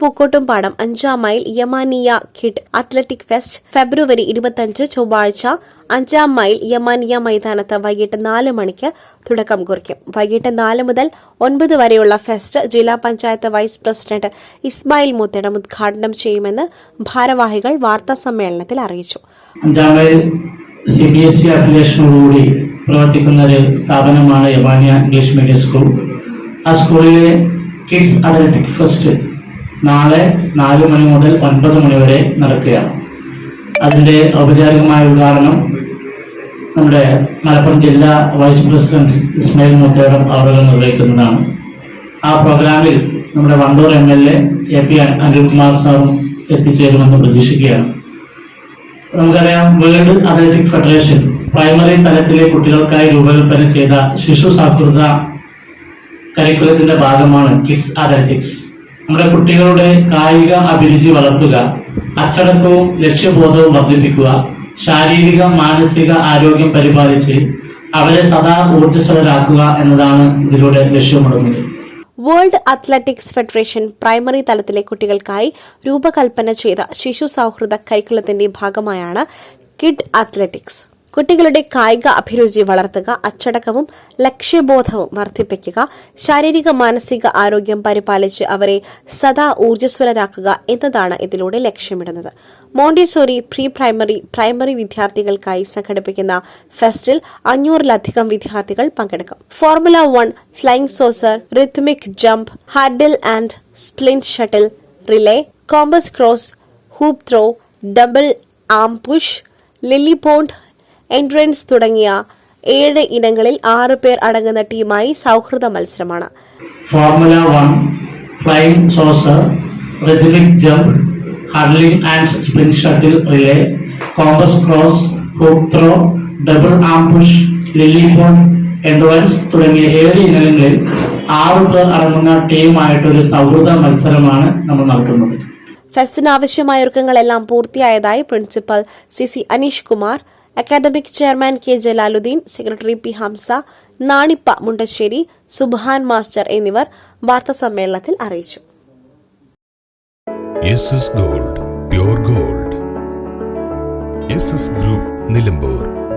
പൂക്കോട്ടുംപാടം അഞ്ചാം mile Yamaniya kid athletic fest ഫെബ്രുവരി ഇരുപത്തിയഞ്ച് ചൊവ്വാഴ്ച അഞ്ചാം മൈൽ യമാനിയ മൈതാനത്ത് വൈകിട്ട് നാല് മണിക്ക് തുടക്കം കുറിക്കും. വൈകിട്ട് നാല് മുതൽ ഒൻപത് വരെയുള്ള ഫെസ്റ്റ് ജില്ലാ പഞ്ചായത്ത് വൈസ് പ്രസിഡന്റ് ഇസ്മായിൽ മുത്തടം ഉദ്ഘാടനം ചെയ്യുമെന്ന് ഭാരവാഹികൾ വാർത്താ സമ്മേളനത്തിൽ അറിയിച്ചു. സി ബി എസ് ഇ അഫിലിയേഷനോടുകൂടി പ്രവർത്തിക്കുന്ന ഒരു സ്ഥാപനമാണ് യമാനിയ ഇംഗ്ലീഷ് മീഡിയം സ്കൂൾ. ആ സ്കൂളിലെ കിഡ്സ് അത്ലറ്റിക് ഫെസ്റ്റ് നാളെ നാല് മണി മുതൽ ഒൻപത് മണി വരെ നടക്കുകയാണ്. അതിന്റെ ഔപചാരികമായ ഉദ്ഘാടനം നമ്മുടെ മലപ്പുറം ജില്ലാ വൈസ് പ്രസിഡന്റ് ഇസ്മായിൽ മുത്തേടം അവർ നിർവഹിക്കുന്നതാണ്. ആ പ്രോഗ്രാമിൽ നമ്മുടെ Wandoor M L A A P Anilkumar സാറും എത്തിച്ചേരുമെന്ന് പ്രതീക്ഷിക്കുകയാണ്. നമുക്കറിയാം വേൾഡ് അത്ലറ്റിക് ഫെഡറേഷൻ പ്രൈമറി തലത്തിലെ കുട്ടികൾക്കായി രൂപകൽപ്പന ചെയ്ത ശിശു സാക്ഷരത കരിക്കുലത്തിന്റെ ഭാഗമാണ് കിഡ്സ് അത്ലറ്റിക്സ്. നമ്മുടെ കുട്ടികളുടെ കായിക അഭിരുചി വളർത്തുക അച്ചടക്കവും ലക്ഷ്യബോധവും വർദ്ധിപ്പിക്കുക ശാരീരിക മാനസിക ആരോഗ്യം പരിപാലിച്ച് അവരെ സദാ ഊർജസ്വലരാക്കുക എന്നതാണ് ഇതിലൂടെ ലക്ഷ്യമിടുന്നത്. വേൾഡ് അത്ലറ്റിക്സ് ഫെഡറേഷൻ പ്രൈമറി തലത്തിലെ കുട്ടികൾക്കായി രൂപകൽപ്പന ചെയ്ത ശിശു സൗഹൃദ കരിക്കുലത്തിന്റെ ഭാഗമായാണ് കിഡ് അത്ലറ്റിക്സ്. കുട്ടികളുടെ കായിക അഭിരുചി വളർത്തുക അച്ചടക്കവും ലക്ഷ്യബോധവും വർദ്ധിപ്പിക്കുക ശാരീരിക മാനസിക ആരോഗ്യം പരിപാലിച്ച് അവരെ സദാ ഊർജസ്വലരാക്കുക എന്നതാണ് ഇതിലൂടെ ലക്ഷ്യമിടുന്നത്. മോണ്ടിസോറി പ്രീ പ്രൈമറി പ്രൈമറി വിദ്യാർത്ഥികൾക്കായി സംഘടിപ്പിക്കുന്ന ഫെസ്റ്റിൽ അഞ്ഞൂറിലധികം വിദ്യാർത്ഥികൾ പങ്കെടുക്കും. Formula one flying saucer rhythmic jump hurdle and sprint shuttle relay compass cross hoop throw double arm push lily pond entrance തുടങ്ങിയ ഏഴ് ഇനങ്ങളിൽ ആറ് പേർ അടങ്ങുന്ന ടീമായി സൗഹൃദ മത്സരമാണ്. Formula one flying saucer rhythmic jump hurling and spring shuttle relay compass cross hoop throw double arm push lily phone തുടങ്ങിയ ഏഴ് ഇനങ്ങളിൽ ആറ് പേർ അടങ്ങുന്ന ടീമായിട്ടൊരു സൗഹൃദ മത്സരമാണ് നമ്മൾ നടത്തുന്നത്. ഫെസ്റ്റിന് ആവശ്യമായ ഒരുക്കങ്ങളെല്ലാം പൂർത്തിയായതായി principal C C Aneesh Kumar academic chairman K Jalaluddin secretary P Hamza Nanippa Mundassery Suban master എന്നിവർ വാർത്താ സമ്മേളനത്തിൽ അറിയിച്ചു. Gold gold. ഗ്രൂപ്പ് നിലമ്പൂർ.